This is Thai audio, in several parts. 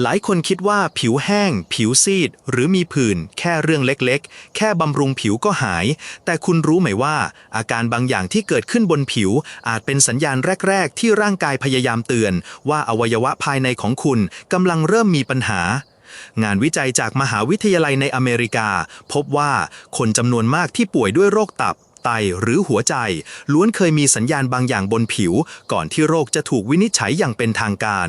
หลายคนคิดว่าผิวแห้ง ผิวซีด หรือมีผื่น แค่เรื่องเล็กๆ แค่บำรุงผิวก็หาย แต่คุณรู้ไหมว่า อาการบางอย่างที่เกิดขึ้นบนผิว อาจเป็นสัญญาณแรก ๆ ที่ร่างกายพยายามเตือน ว่าอวัยวะภายในของคุณกำลังเริ่มมีปัญหางานวิจัยจากมหาวิทยาลัยในอเมริกา พบว่าคนจำนวนมากที่ป่วยด้วยโรคตับ ไตหรือหัวใจ ล้วนเคยมีสัญญาณบางอย่างบนผิว ก่อนที่โรคจะถูกวินิจฉัยอย่างเป็นทางการ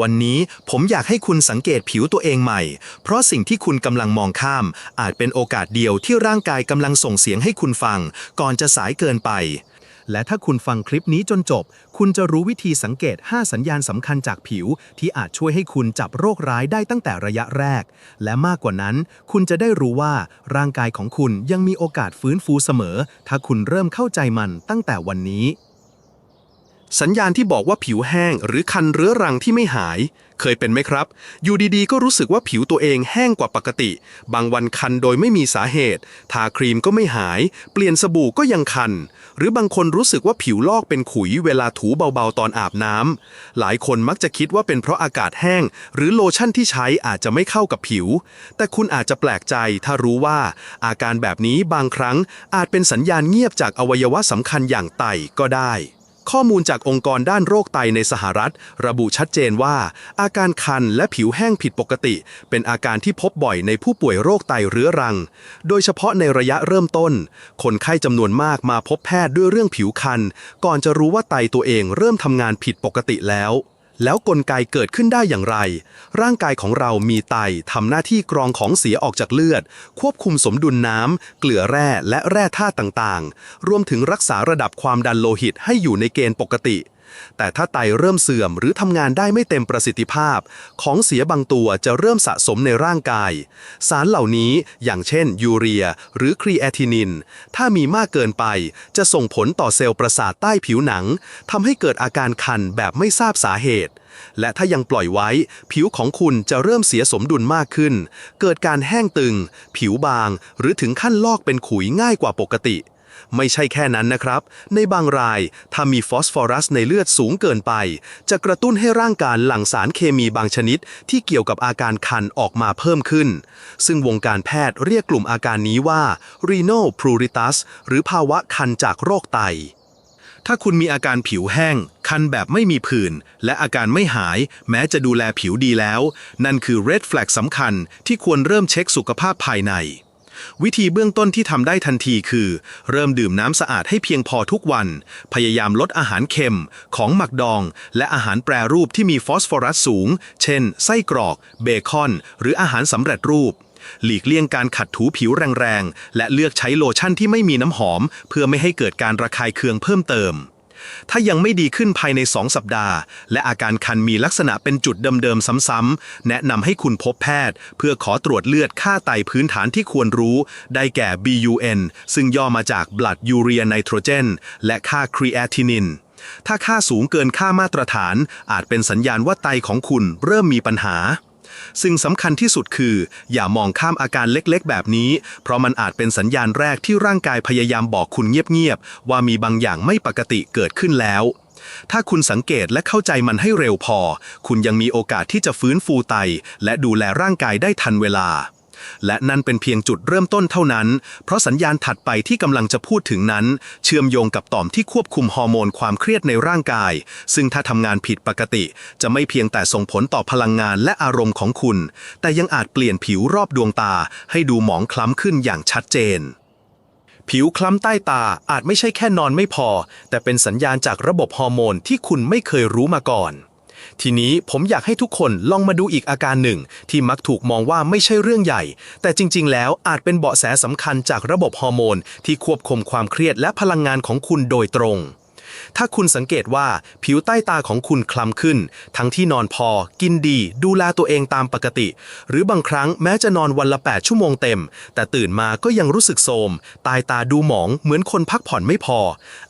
วันนี้ผมอยากให้คุณสังเกตผิวตัวเองใหม่ เพราะสิ่งที่คุณกำลังมองข้าม อาจเป็นโอกาสเดียวที่ร่างกายกำลังส่งเสียงให้คุณฟัง ก่อนจะสายเกินไป และถ้าคุณฟังคลิปนี้จนจบ คุณจะรู้วิธีสังเกต 5 สัญญาณสำคัญจากผิว ที่อาจช่วยให้คุณจับโรคร้ายได้ตั้งแต่ระยะแรก และมากกว่านั้น คุณจะได้รู้ว่าร่างกายของคุณยังมีโอกาสฟื้นฟูเสมอ ถ้าคุณเริ่มเข้าใจมันตั้งแต่วันนี้ สัญญาณที่บอกว่าผิวแห้งหรือคันเรื้อรังที่ไม่หาย เคยเป็นไหมครับ อยู่ดีๆ ก็รู้สึกว่าผิวตัวเองแห้งกว่าปกติ บางวันคันโดยไม่มีสาเหตุ ทาครีมก็ไม่หาย เปลี่ยนสบู่ก็ยังคัน หรือบางคนรู้สึกว่าผิวลอกเป็นขุยเวลาถูเบาๆตอนอาบน้ำหลายคนมักจะคิดว่าเป็นเพราะอากาศแห้ง หรือโลชั่นที่ใช้อาจจะไม่เข้ากับผิว แต่คุณอาจจะแปลกใจถ้ารู้ว่า อาการแบบนี้บางครั้งอาจเป็นสัญญาณเงียบจากอวัยวะสำคัญอย่างไตก็ได้ ข้อมูลจากองค์กรด้านโรคไตในสหรัฐ ระบุชัดเจนว่า อาการคันและผิวแห้งผิดปกติ เป็นอาการที่พบบ่อยในผู้ป่วยโรคไตเรื้อรัง โดยเฉพาะในระยะเริ่มต้น คนไข้จำนวนมากมาพบแพทย์ด้วยเรื่องผิวคัน ก่อนจะรู้ว่าไตตัวเองเริ่มทำงานผิดปกติแล้ว แล้วกลไกเกิดขึ้นได้อย่างไร ร่างกายของเรามีไตทำหน้าที่กรองของเสียออกจากเลือด ควบคุมสมดุลน้ำ เกลือแร่และแร่ธาตุต่างๆ รวมถึงรักษาระดับความดันโลหิตให้อยู่ในเกณฑ์ปกติ แต่ถ้าไตเริ่มเสื่อมหรือทำงานได้ไม่เต็มประสิทธิภาพ ของเสียบางตัวจะเริ่มสะสมในร่างกาย สารเหล่านี้อย่างเช่น ยูเรีย หรือครีแอทินิน ถ้ามีมากเกินไป จะส่งผลต่อเซลล์ประสาทใต้ผิวหนังทำให้เกิดอาการคันแบบไม่ทราบสาเหตุ และถ้ายังปล่อยไว้ ผิวของคุณจะเริ่มเสียสมดุลมากขึ้น เกิดการแห้งตึง ผิวบาง หรือถึงขั้นลอกเป็นขุยง่ายกว่าปกติ ไม่ใช่แค่นั้นนะครับ ในบางราย ถ้ามีฟอสฟอรัสในเลือดสูงเกินไป จะกระตุ้นให้ร่างกายหลั่งสารเคมีบางชนิด ที่เกี่ยวกับอาการคันออกมาเพิ่มขึ้น ซึ่งวงการแพทย์เรียกกลุ่มอาการนี้ว่า renal pruritus หรือภาวะคันจากโรคไตถ้าคุณมีอาการผิวแห้ง คันแบบไม่มีผื่น และอาการไม่หาย แม้จะดูแลผิวดีแล้ว นั่นคือ red flag สำคัญที่ควรเริ่มเช็คสุขภาพภายใน วิธีเบื้องต้นที่ทำได้ทันทีคือ เริ่มดื่มน้ำสะอาดให้เพียงพอทุกวัน พยายามลดอาหารเค็ม ของหมักดอง และอาหารแปรรูปที่มีฟอสฟอรัสสูง เช่น ไส้กรอก เบคอน หรืออาหารสำเร็จรูป หลีกเลี่ยงการขัดถูผิวแรงๆ และเลือกใช้โลชั่นที่ไม่มีน้ำหอม เพื่อไม่ให้เกิดการระคายเคืองเพิ่มเติม ถ้ายังไม่ดีขึ้นภายใน 2 สัปดาห์ และอาการคันมีลักษณะเป็นจุดเดิมๆ ซ้ำๆ แนะนำให้คุณพบแพทย์ เพื่อขอตรวจเลือดค่าไตพื้นฐานที่ควรรู้ ได้แก่ BUN ซึ่งย่อมาจาก Blood Urea Nitrogen และค่า Creatinine ถ้าค่าสูงเกินค่ามาตรฐาน อาจเป็นสัญญาณว่าไตของคุณเริ่มมีปัญหา สิ่งสำคัญที่สุดคือ อย่ามองข้ามอาการเล็กๆ แบบนี้ เพราะมันอาจเป็นสัญญาณแรกที่ร่างกายพยายามบอกคุณเงียบๆ ว่ามีบางอย่างไม่ปกติเกิดขึ้นแล้ว ถ้าคุณสังเกตและเข้าใจมันให้เร็วพอ คุณยังมีโอกาสที่จะฟื้นฟูไต และดูแลร่างกายได้ทันเวลา และนั่นเป็นเพียงจุดเริ่มต้นเท่านั้น เพราะสัญญาณถัดไปที่กำลังจะพูดถึงนั้น เชื่อมโยงกับต่อมที่ควบคุมฮอร์โมนความเครียดในร่างกาย ซึ่งถ้าทำงานผิดปกติ จะไม่เพียงแต่ส่งผลต่อพลังงานและอารมณ์ของคุณ แต่ยังอาจเปลี่ยนผิวรอบดวงตา ให้ดูหมองคล้ำขึ้นอย่างชัดเจนผิวคล้ำใต้ตาอาจไม่ใช่แค่นอนไม่พอ แต่เป็นสัญญาณจากระบบฮอร์โมนที่คุณไม่เคยรู้มาก่อน ทีนี้ผมอยากให้ทุกคนลองมาดูอีกอาการหนึ่ง ที่มักถูกมองว่าไม่ใช่เรื่องใหญ่ แต่จริง ๆ แล้วอาจเป็นเบาะแสสำคัญจากระบบฮอร์โมน ที่ควบคุมความเครียดและพลังงานของคุณโดยตรง ถ้าคุณสังเกตว่าผิวใต้ตาของคุณคล้ำขึ้น ทั้งที่นอนพอ กินดี ดูแลตัวเองตามปกติ หรือบางครั้งแม้จะนอนวันละ 8 ชั่วโมงเต็ม แต่ตื่นมาก็ยังรู้สึกโทรมตายตาดูหมอง เหมือนคนพักผ่อนไม่พอ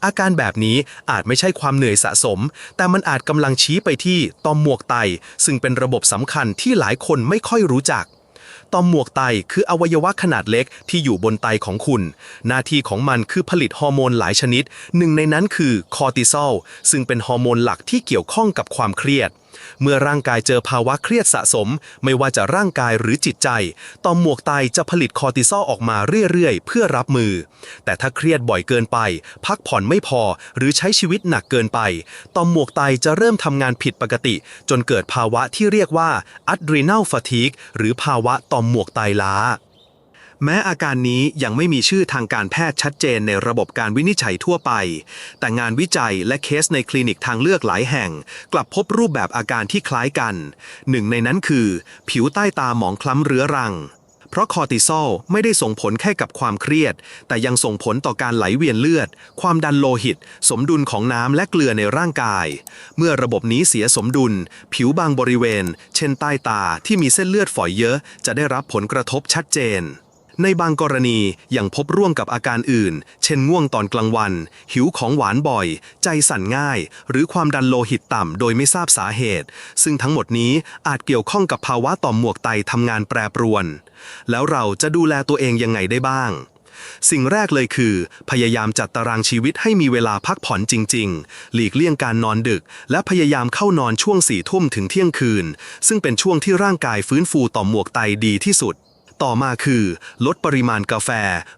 อาการแบบนี้อาจไม่ใช่ความเหนื่อยสะสม แต่มันอาจกำลังชี้ไปที่ต่อมหมวกไต ซึ่งเป็นระบบสำคัญที่หลายคนไม่ค่อยรู้จัก ต่อมหมวกไตคืออวัยวะขนาดเล็กที่อยู่บนไตของคุณ หน้าที่ของมันคือผลิตฮอร์โมนหลายชนิด หนึ่งในนั้นคือคอร์ติซอลซึ่งเป็นฮอร์โมนหลักที่เกี่ยวข้องกับความเครียด เมื่อร่างกายเจอภาวะเครียดสะสม ไม่ว่าจะร่างกายหรือจิตใจ ต่อมหมวกไตจะผลิตคอร์ติซอลออกมาเรื่อยๆ เพื่อรับมือ แต่ถ้าเครียดบ่อยเกินไป พักผ่อนไม่พอ หรือใช้ชีวิตหนักเกินไป ต่อมหมวกไตจะเริ่มทำงานผิดปกติ จนเกิดภาวะที่เรียกว่า adrenal fatigue หรือภาวะต่อมหมวกไตล้า แม้อาการนี้ยังไม่มีชื่อทางการแพทย์ชัดเจนในระบบการวินิจฉัยทั่วไป แต่งานวิจัยและเคสในคลินิกทางเลือกหลายแห่ง กลับพบรูปแบบอาการที่คล้ายกัน หนึ่งในนั้นคือ ผิวใต้ตาหมองคล้ำเรื้อรัง เพราะคอร์ติซอลไม่ได้ส่งผลแค่กับความเครียด แต่ยังส่งผลต่อการไหลเวียนเลือด ความดันโลหิต สมดุลของน้ำและเกลือในร่างกาย เมื่อระบบนี้เสียสมดุล ผิวบางบริเวณ เช่นใต้ตาที่มีเส้นเลือดฝอยเยอะ จะได้รับผลกระทบชัดเจน ในบางกรณียังพบร่วมกับอาการอื่น เช่นง่วงตอนกลางวัน หิวของหวานบ่อย ใจสั่นง่าย หรือความดันโลหิตต่ำโดยไม่ทราบสาเหตุ ซึ่งทั้งหมดนี้อาจเกี่ยวข้องกับภาวะต่อมหมวกไตทำงานแปรปรวน แล้วเราจะดูแลตัวเองยังไงได้บ้างสิ่งแรกเลยคือ พยายามจัดตารางชีวิตให้มีเวลาพักผ่อนจริง ๆ หลีกเลี่ยงการนอนดึก และพยายามเข้านอนช่วงสี่ทุ่มถึงเที่ยงคืน ซึ่งเป็นช่วงที่ร่างกายฟื้นฟูต่อมหมวกไตดีที่สุด ต่อมาคือ ลดปริมาณกาแฟ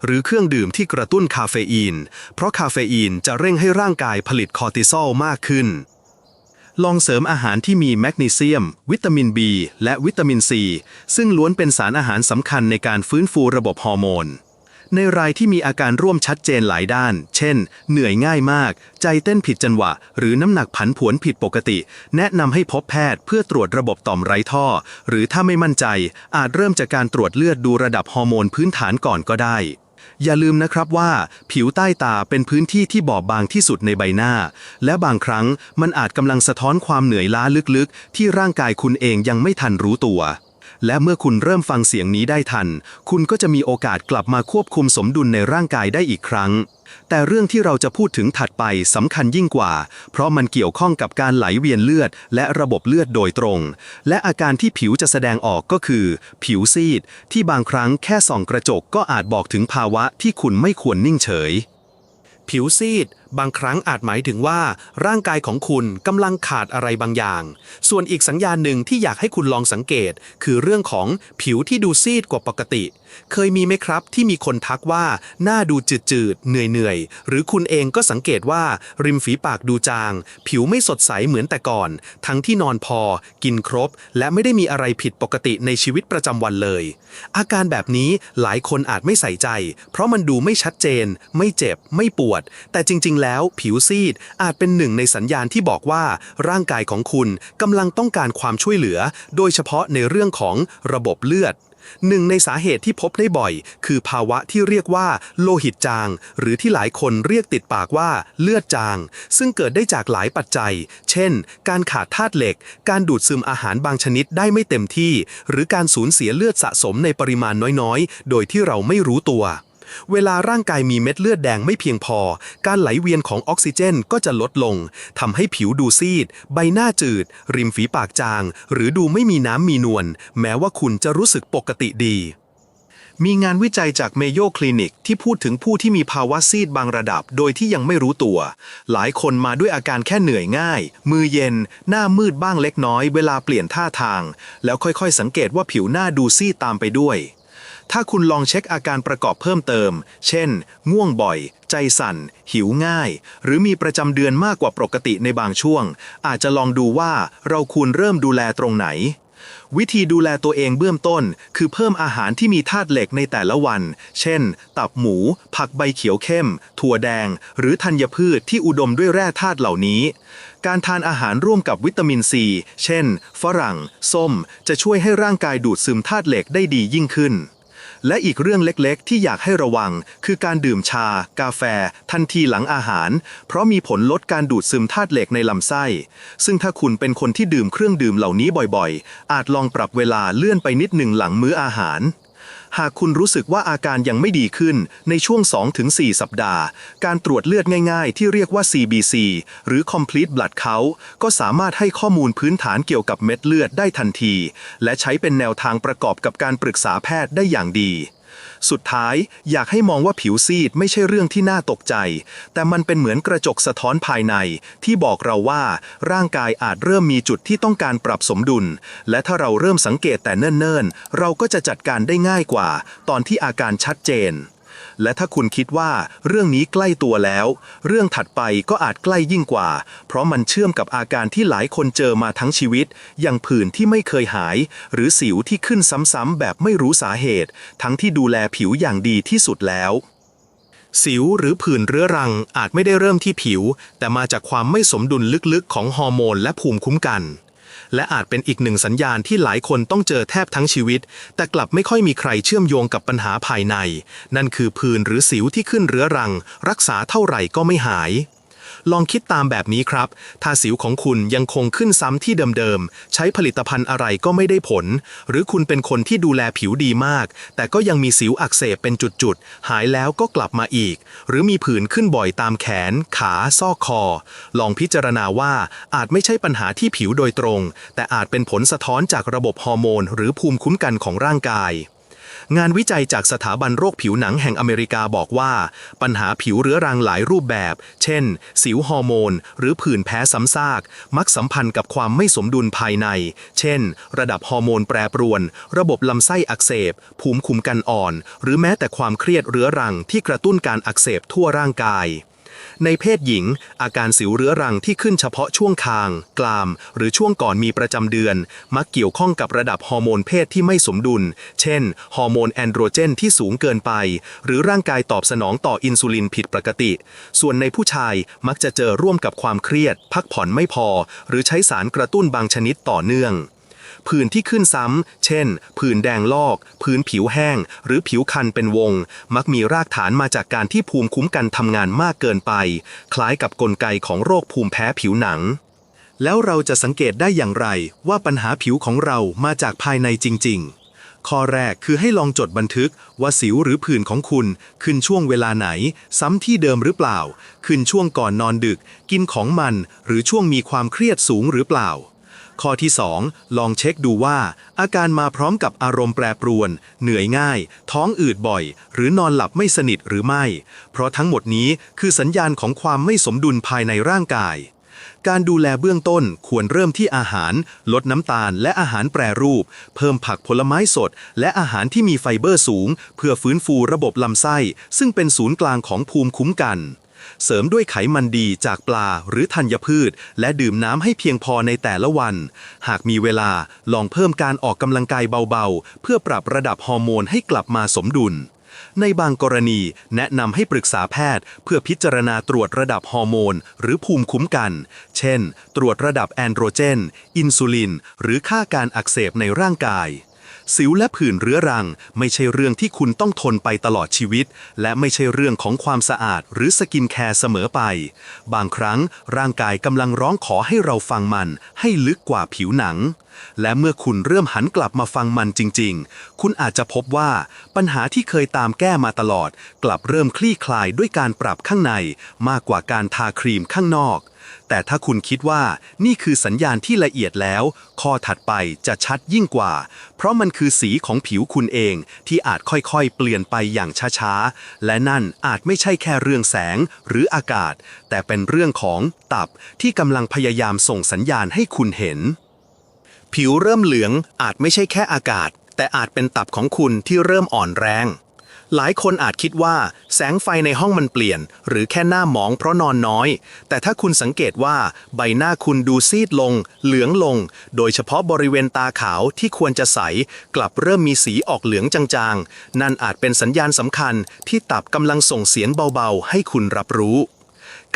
หรือเครื่องดื่มที่กระตุ้นคาเฟอีน เพราะคาเฟอีนจะเร่งให้ร่างกายผลิตคอร์ติซอลมากขึ้น ลองเสริมอาหารที่มีแมกนีเซียม วิตามิน B และวิตามิน C ซึ่งล้วนเป็นสารอาหารสำคัญในการฟื้นฟูระบบฮอร์โมน ในรายที่มีอาการร่วมชัดเจนหลายด้าน เช่น เหนื่อยง่ายมาก ใจเต้นผิดจังหวะ หรือน้ำหนักผันผวนผิดปกติ แนะนำให้พบแพทย์เพื่อตรวจระบบต่อมไร้ท่อ หรือถ้าไม่มั่นใจ อาจเริ่มจากการตรวจเลือดดูระดับฮอร์โมนพื้นฐานก่อนก็ได้อย่าลืมนะครับว่าผิวใต้ตาเป็นพื้นที่ที่บอบบางที่สุดในใบหน้า และบางครั้งมันอาจกำลังสะท้อนความเหนื่อยล้าลึกๆ ที่ร่างกายคุณเองยังไม่ทันรู้ตัว และเมื่อคุณเริ่มฟังเสียงนี้ได้ทัน คุณก็จะมีโอกาสกลับมาควบคุมสมดุลในร่างกายได้อีกครั้ง แต่เรื่องที่เราจะพูดถึงถัดไปสำคัญยิ่งกว่า เพราะมันเกี่ยวข้องกับการไหลเวียนเลือด และระบบเลือดโดยตรง และอาการที่ผิวจะแสดงออกก็คือ ผิวซีด ที่บางครั้งแค่ส่องกระจกก็อาจบอกถึงภาวะที่คุณไม่ควรนิ่งเฉย ผิวซีด บางครั้งอาจหมายถึงว่า ร่างกายของคุณกำลังขาดอะไรบางอย่าง ส่วนอีกสัญญาณหนึ่งที่อยากให้คุณลองสังเกต คือเรื่องของผิวที่ดูซีดกว่าปกติ เคยมีไหมครับที่มีคนทักว่า หน้าดูจืดๆ เหนื่อยๆ หรือคุณเองก็สังเกตว่า ริมฝีปากดูจาง ผิวไม่สดใสเหมือนแต่ก่อน ทั้งที่นอนพอ กินครบ และไม่ได้มีอะไรผิดปกติในชีวิตประจำวันเลย อาการแบบนี้หลายคนอาจไม่ใส่ใจ เพราะมันดูไม่ชัดเจน ไม่เจ็บ ไม่ปวด แต่จริงแล้วผิวซีดอาจเป็นหนึ่งในสัญญาณที่บอกว่า ร่างกายของคุณกำลังต้องการความช่วยเหลือ โดยเฉพาะในเรื่องของระบบเลือดหนึ่งในสาเหตุที่พบได้บ่อย คือภาวะที่เรียกว่า โลหิตจาง หรือที่หลายคนเรียกติดปากว่าเลือดจาง ซึ่งเกิดได้จากหลายปัจจัย เช่น การขาดธาตุเหล็ก การดูดซึมอาหารบางชนิดได้ไม่เต็มที่ หรือการสูญเสียเลือดสะสมในปริมาณน้อยๆ โดยที่เราไม่รู้ตัว เวลาร่างกายมีเม็ดเลือดแดงไม่เพียงพอ การไหลเวียนของออกซิเจนก็จะลดลงทำให้ผิวดูซีด ใบหน้าจืด ริมฝีปากจาง หรือดูไม่มีน้ำมีนวล แม้ว่าคุณจะรู้สึกปกติดี มีงานวิจัยจากเมโยคลินิกที่พูดถึงผู้ที่มีภาวะซีดบางระดับโดยที่ยังไม่รู้ตัว หลายคนมาด้วยอาการแค่เหนื่อยง่าย มือเย็น หน้ามืดบ้างเล็กน้อย เวลาเปลี่ยนท่าทาง แล้วค่อยๆ สังเกตว่าผิวหน้าดูซีดตามไปด้วย ถ้าคุณลองเช็คอาการประกอบเพิ่มเติม เช่น ง่วงบ่อย ใจสั่น หิวง่าย หรือมีประจำเดือนมากกว่าปกติในบางช่วง อาจจะลองดูว่าเราควรเริ่มดูแลตรงไหน วิธีดูแลตัวเองเบื้องต้น คือเพิ่มอาหารที่มีธาตุเหล็กในแต่ละวัน เช่น ตับหมู ผักใบเขียวเข้ม ถั่วแดง หรือธัญพืชที่อุดมด้วยแร่ธาตุเหล่านี้การทานอาหารร่วมกับวิตามินซี เช่น ฝรั่ง ส้ม จะช่วยให้ร่างกายดูดซึมธาตุเหล็กได้ดียิ่งขึ้น และอีกเรื่องเล็กๆ ที่อยากให้ระวัง คือการดื่มชา กาแฟ ทันทีหลังอาหาร เพราะมีผลลดการดูดซึมธาตุเหล็กในลำไส้ ซึ่งถ้าคุณเป็นคนที่ดื่มเครื่องดื่มเหล่านี้บ่อยๆ อาจลองปรับเวลาเลื่อนไปนิดหนึ่งหลังมื้ออาหาร หากคุณรู้สึกว่าอาการยังไม่ดีขึ้นในช่วง 2-4 สัปดาห์ การตรวจเลือดง่ายๆ ที่เรียกว่า CBC หรือ Complete Blood Count ก็สามารถให้ข้อมูลพื้นฐานเกี่ยวกับเม็ดเลือดได้ทันที และใช้เป็นแนวทางประกอบกับการปรึกษาแพทย์ได้อย่างดี สุดท้ายอยากให้มองว่าผิวซีดไม่ใช่เรื่องที่น่าตกใจ แต่มันเป็นเหมือนกระจกสะท้อนภายใน ที่บอกเราว่าร่างกายอาจเริ่มมีจุดที่ต้องการปรับสมดุล และถ้าเราเริ่มสังเกตแต่เนิ่นๆ เราก็จะจัดการได้ง่ายกว่า ตอนที่อาการชัดเจน และถ้าคุณคิดว่าเรื่องนี้ใกล้ตัวแล้ว เรื่องถัดไปก็อาจใกล้ยิ่งกว่า เพราะมันเชื่อมกับอาการที่หลายคนเจอมาทั้งชีวิต อย่างผื่นที่ไม่เคยหาย หรือสิวที่ขึ้นซ้ำๆแบบไม่รู้สาเหตุ ทั้งที่ดูแลผิวอย่างดีที่สุดแล้วสิวหรือผื่นเรื้อรังอาจไม่ได้เริ่มที่ผิว แต่มาจากความไม่สมดุลลึกๆ ของฮอร์โมนและภูมิคุ้มกัน และอาจเป็นอีกหนึ่งสัญญาณที่หลายคนต้องเจอแทบทั้งชีวิต แต่กลับไม่ค่อยมีใครเชื่อมโยงกับปัญหาภายใน นั่นคือผื่นหรือสิวที่ขึ้นเรื้อรัง รักษาเท่าไหร่ก็ไม่หาย ลองคิดตามแบบนี้ครับ ถ้าสิวของคุณยังคงขึ้นซ้ำที่เดิมๆ ใช้ผลิตภัณฑ์อะไรก็ไม่ได้ผล หรือคุณเป็นคนที่ดูแลผิวดีมาก แต่ก็ยังมีสิวอักเสบเป็นจุดๆ หายแล้วก็กลับมาอีก หรือมีผื่นขึ้นบ่อยตามแขน ขาซอกคอ ลองพิจารณาว่าอาจไม่ใช่ปัญหาที่ผิวโดยตรง แต่อาจเป็นผลสะท้อนจากระบบฮอร์โมน หรือภูมิคุ้มกันของร่างกาย งานวิจัยจากสถาบันโรคผิวหนังแห่งอเมริกาบอกว่า ปัญหาผิวเรื้อรังหลายรูปแบบ เช่น สิวฮอร์โมน หรือผื่นแพ้ซ้ำซาก มักสัมพันธ์กับความไม่สมดุลภายใน เช่น ระดับฮอร์โมนแปรปรวน ระบบลำไส้อักเสบ ภูมิคุ้มกันอ่อน หรือแม้แต่ความเครียดเรื้อรังที่กระตุ้นการอักเสบทั่วร่างกาย ในเพศหญิง อาการสิวเรื้อรังที่ขึ้นเฉพาะช่วงคางกราม หรือช่วงก่อนมีประจำเดือน มักเกี่ยวข้องกับระดับฮอร์โมนเพศที่ไม่สมดุล เช่น ฮอร์โมนแอนโดรเจนที่สูงเกินไป หรือร่างกายตอบสนองต่ออินซูลินผิดปกติ ส่วนในผู้ชายมักจะเจอร่วมกับความเครียด พักผ่อนไม่พอ หรือใช้สารกระตุ้นบางชนิดต่อเนื่อง ผื่นที่ขึ้นซ้ำ เช่น ผื่นแดงลอกพื้นผิวแห้ง หรือผิวคันเป็นวง มักมีรากฐานมาจากการที่ภูมิคุ้มกันทำงานมากเกินไป คล้ายกับกลไกของโรคภูมิแพ้ผิวหนัง แล้วเราจะสังเกตได้อย่างไร ว่าปัญหาผิวของเรามาจากภายในจริง ๆข้อแรกคือให้ลองจดบันทึกว่าสิวหรือผื่นของคุณ ขึ้นช่วงเวลาไหน ซ้ำที่เดิมหรือเปล่า ขึ้นช่วงก่อนนอนดึก กินของมัน หรือช่วงมีความเครียดสูงหรือเปล่า ข้อที่ 2 ลองเช็คดูว่า อาการมาพร้อมกับอารมณ์แปรปรวน เหนื่อยง่าย ท้องอืดบ่อย หรือนอนหลับไม่สนิทหรือไม่ เพราะทั้งหมดนี้คือสัญญาณของความไม่สมดุลภายในร่างกาย การดูแลเบื้องต้นควรเริ่มที่อาหาร ลดน้ำตาลและอาหารแปรรูป เพิ่มผักผลไม้สด และอาหารที่มีไฟเบอร์สูง เพื่อฟื้นฟูระบบลำไส้ ซึ่งเป็นศูนย์กลางของภูมิคุ้มกัน เสริมด้วยไขมันดีจากปลาหรือธัญพืช และดื่มน้ำให้เพียงพอในแต่ละวัน หากมีเวลาลองเพิ่มการออกกำลังกายเบาๆ เพื่อปรับระดับฮอร์โมนให้กลับมาสมดุล ในบางกรณีแนะนำให้ปรึกษาแพทย์ เพื่อพิจารณาตรวจระดับฮอร์โมน หรือภูมิคุ้มกัน เช่น ตรวจระดับแอนโดรเจน อินซูลิน หรือค่าการอักเสบในร่างกาย สิวและผื่นเรื้อรัง ไม่ใช่เรื่องที่คุณต้องทนไปตลอดชีวิต และไม่ใช่เรื่องของความสะอาดหรือสกินแคร์เสมอไป บางครั้งร่างกายกำลังร้องขอให้เราฟังมัน ให้ลึกกว่าผิวหนัง และเมื่อคุณเริ่มหันกลับมาฟังมันจริง ๆ คุณอาจจะพบว่าปัญหาที่เคยตามแก้มาตลอด กลับเริ่มคลี่คลายด้วยการปรับข้างใน มากกว่าการทาครีมข้างนอก แต่ถ้าคุณคิดว่านี่คือสัญญาณที่ละเอียดแล้ว ข้อถัดไปจะชัดยิ่งกว่า เพราะมันคือสีของผิวคุณเองที่อาจค่อยๆ เปลี่ยนไปอย่างช้าๆ และนั่นอาจไม่ใช่แค่เรื่องแสงหรืออากาศ แต่เป็นเรื่องของตับที่กำลังพยายามส่งสัญญาณให้คุณเห็น ผิวเริ่มเหลืองอาจไม่ใช่แค่อากาศ แต่อาจเป็นตับของคุณที่เริ่มอ่อนแรง หลายคนอาจคิดว่าแสงไฟในห้องมันเปลี่ยน หรือแค่หน้ามองเพราะนอนน้อย แต่ถ้าคุณสังเกตว่าใบหน้าคุณดูซีดลง เหลืองลง โดยเฉพาะบริเวณตาขาวที่ควรจะใส กลับเริ่มมีสีออกเหลืองจางๆ นั่นอาจเป็นสัญญาณสำคัญที่ตับกำลังส่งเสียงเบาๆ ให้คุณรับรู้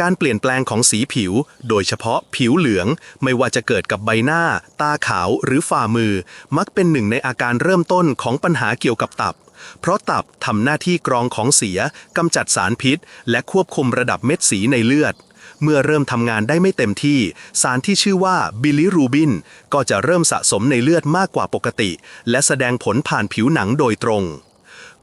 การเปลี่ยนแปลงของสีผิว โดยเฉพาะผิวเหลือง ไม่ว่าจะเกิดกับใบหน้า ตาขาวหรือฝ่ามือ มักเป็นหนึ่งในอาการเริ่มต้นของปัญหาเกี่ยวกับตับ เพราะตับทำหน้าที่กรองของเสียกำจัดสารพิษ และควบคุมระดับเม็ดสีในเลือด เมื่อเริ่มทำงานได้ไม่เต็มที่ สารที่ชื่อว่าบิลิรูบิน ก็จะเริ่มสะสมในเลือดมากกว่าปกติ และแสดงผลผ่านผิวหนังโดยตรง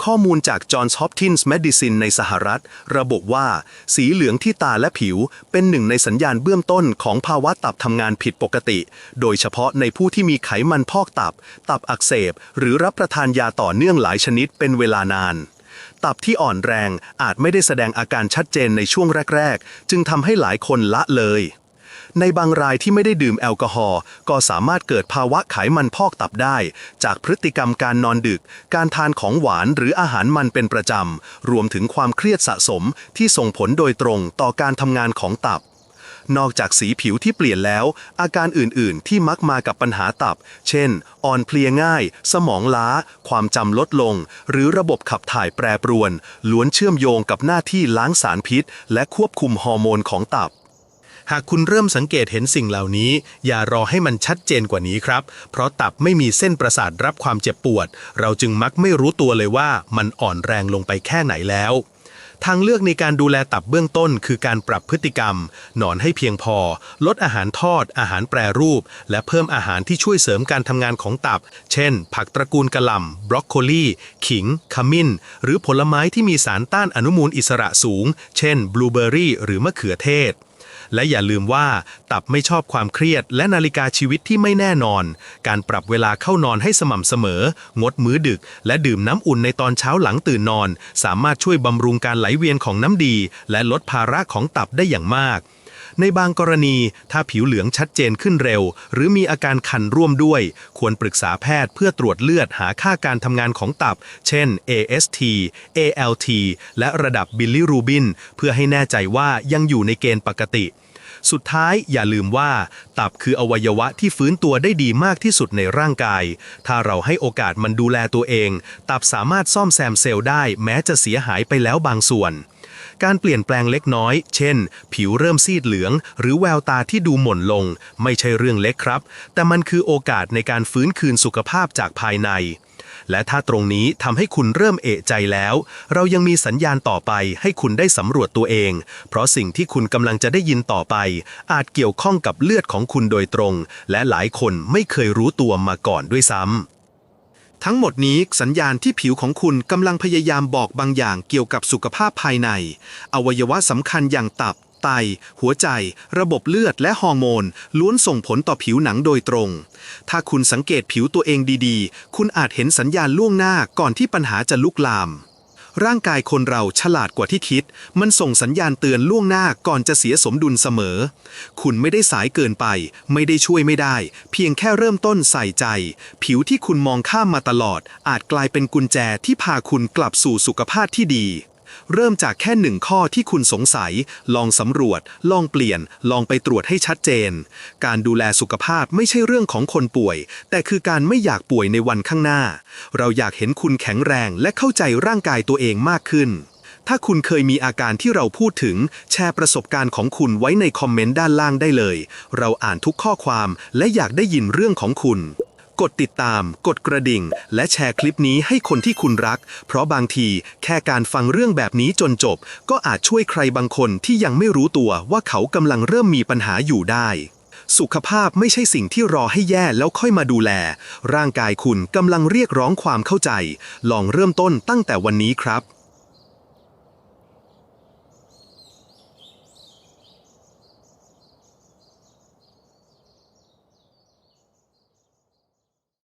ข้อมูลจาก Johns Hopkins Medicine ในสหรัฐ ระบุว่า สีเหลืองที่ตาและผิวเป็นหนึ่งในสัญญาณเบื้องต้นของภาวะตับทำงานผิดปกติ โดยเฉพาะในผู้ที่มีไขมันพอกตับ ตับอักเสบ หรือรับประทานยาต่อเนื่องหลายชนิดเป็นเวลานานตับที่อ่อนแรงอาจไม่ได้แสดงอาการชัดเจนในช่วงแรก ๆ จึงทำให้หลายคนละเลย ในบางรายที่ไม่ได้ดื่มแอลกอฮอล์ก็สามารถเกิดภาวะไขมันพอกตับได้ จากพฤติกรรมการนอนดึก การทานของหวานหรืออาหารมันเป็นประจำ รวมถึงความเครียดสะสมที่ส่งผลโดยตรงต่อการทำงานของตับ นอกจากสีผิวที่เปลี่ยนแล้ว อาการอื่นๆ ที่มักมากับปัญหาตับ เช่น อ่อนเพลียง่าย สมองล้า ความจำลดลง หรือระบบขับถ่ายแปรปรวน ล้วนเชื่อมโยงกับหน้าที่ล้างสารพิษ และควบคุมฮอร์โมนของตับ หากคุณเริ่มสังเกตเห็นสิ่งเหล่านี้ อย่ารอให้มันชัดเจนกว่านี้ครับ เพราะตับไม่มีเส้นประสาทรับความเจ็บปวด เราจึงมักไม่รู้ตัวเลยว่ามันอ่อนแรงลงไปแค่ไหนแล้วทางเลือกในการดูแลตับเบื้องต้นคือการปรับพฤติกรรม นอนให้เพียงพอ ลดอาหารทอด อาหารแปรรูป และเพิ่มอาหารที่ช่วยเสริมการทำงานของตับ เช่น ผักตระกูลกะหล่ำบรอกโคลี ขิง ขมิ้น หรือผลไม้ที่มีสารต้านอนุมูลอิสระสูง เช่น บลูเบอร์รี่ หรือมะเขือเทศ และอย่าลืมว่าตับไม่ชอบความเครียด และนาฬิกาชีวิตที่ไม่แน่นอน การปรับเวลาเข้านอนให้สม่ำเสมอ งดมื้อดึก และดื่มน้ำอุ่นในตอนเช้าหลังตื่นนอน สามารถช่วยบำรุงการไหลเวียนของน้ำดี และลดภาระของตับได้อย่างมาก ในบางกรณีถ้าผิวเหลืองชัดเจนขึ้นเร็ว หรือมีอาการคันร่วมด้วย ควรปรึกษาแพทย์เพื่อตรวจเลือดหาค่าการทำงานของตับ เช่น AST ALT และระดับบิลลิรูบิน เพื่อให้แน่ใจว่ายังอยู่ในเกณฑ์ปกติสุดท้ายอย่าลืมว่า ตับคืออวัยวะที่ฟื้นตัวได้ดีมากที่สุดในร่างกาย ถ้าเราให้โอกาสมันดูแลตัวเอง ตับสามารถซ่อมแซมเซลล์ได้แม้จะเสียหายไปแล้วบางส่วน การเปลี่ยนแปลงเล็กน้อย เช่น ผิวเริ่มซีดเหลือง หรือแววตาที่ดูหม่นลง ไม่ใช่เรื่องเล็กครับ แต่มันคือโอกาสในการฟื้นคืนสุขภาพจากภายใน และถ้าตรงนี้ทำให้คุณเริ่มเอะใจแล้ว เรายังมีสัญญาณต่อไปให้คุณได้สำรวจตัวเอง เพราะสิ่งที่คุณกำลังจะได้ยินต่อไป อาจเกี่ยวข้องกับเลือดของคุณโดยตรง และหลายคนไม่เคยรู้ตัวมาก่อนด้วยซ้ำ ทั้งหมดนี้สัญญาณที่ผิวของคุณกำลังพยายามบอกบางอย่างเกี่ยวกับสุขภาพภายใน อวัยวะสำคัญอย่างตับ ไต หัวใจ ระบบเลือดและฮอร์โมน ล้วนส่งผลต่อผิวหนังโดยตรง ถ้าคุณสังเกตผิวตัวเองดีๆ คุณอาจเห็นสัญญาณล่วงหน้าก่อนที่ปัญหาจะลุกลาม ร่างกายคนเราฉลาดกว่าที่คิด มันส่งสัญญาณเตือนล่วงหน้าก่อนจะเสียสมดุลเสมอ คุณไม่ได้สายเกินไป ไม่ได้ช่วยไม่ได้ เพียงแค่เริ่มต้นใส่ใจ ผิวที่คุณมองข้ามมาตลอด อาจกลายเป็นกุญแจที่พาคุณกลับสู่สุขภาพที่ดี เริ่มจากแค่หนึ่งข้อที่คุณสงสัย ลองสำรวจ ลองเปลี่ยน ลองไปตรวจให้ชัดเจน การดูแลสุขภาพไม่ใช่เรื่องของคนป่วย แต่คือการไม่อยากป่วยในวันข้างหน้า เราอยากเห็นคุณแข็งแรงและเข้าใจร่างกายตัวเองมากขึ้น ถ้าคุณเคยมีอาการที่เราพูดถึง แชร์ประสบการณ์ของคุณไว้ในคอมเมนต์ด้านล่างได้เลย เราอ่านทุกข้อความและอยากได้ยินเรื่องของคุณ กดติดตาม กดกระดิ่ง และแชร์คลิปนี้ให้คนที่คุณรัก เพราะบางทีแค่การฟังเรื่องแบบนี้จนจบ ก็อาจช่วยใครบางคนที่ยังไม่รู้ตัวว่าเขากำลังเริ่มมีปัญหาอยู่ได้ สุขภาพไม่ใช่สิ่งที่รอให้แย่แล้วค่อยมาดูแล ร่างกายคุณกำลังเรียกร้องความเข้าใจ ลองเริ่มต้นตั้งแต่วันนี้ครับ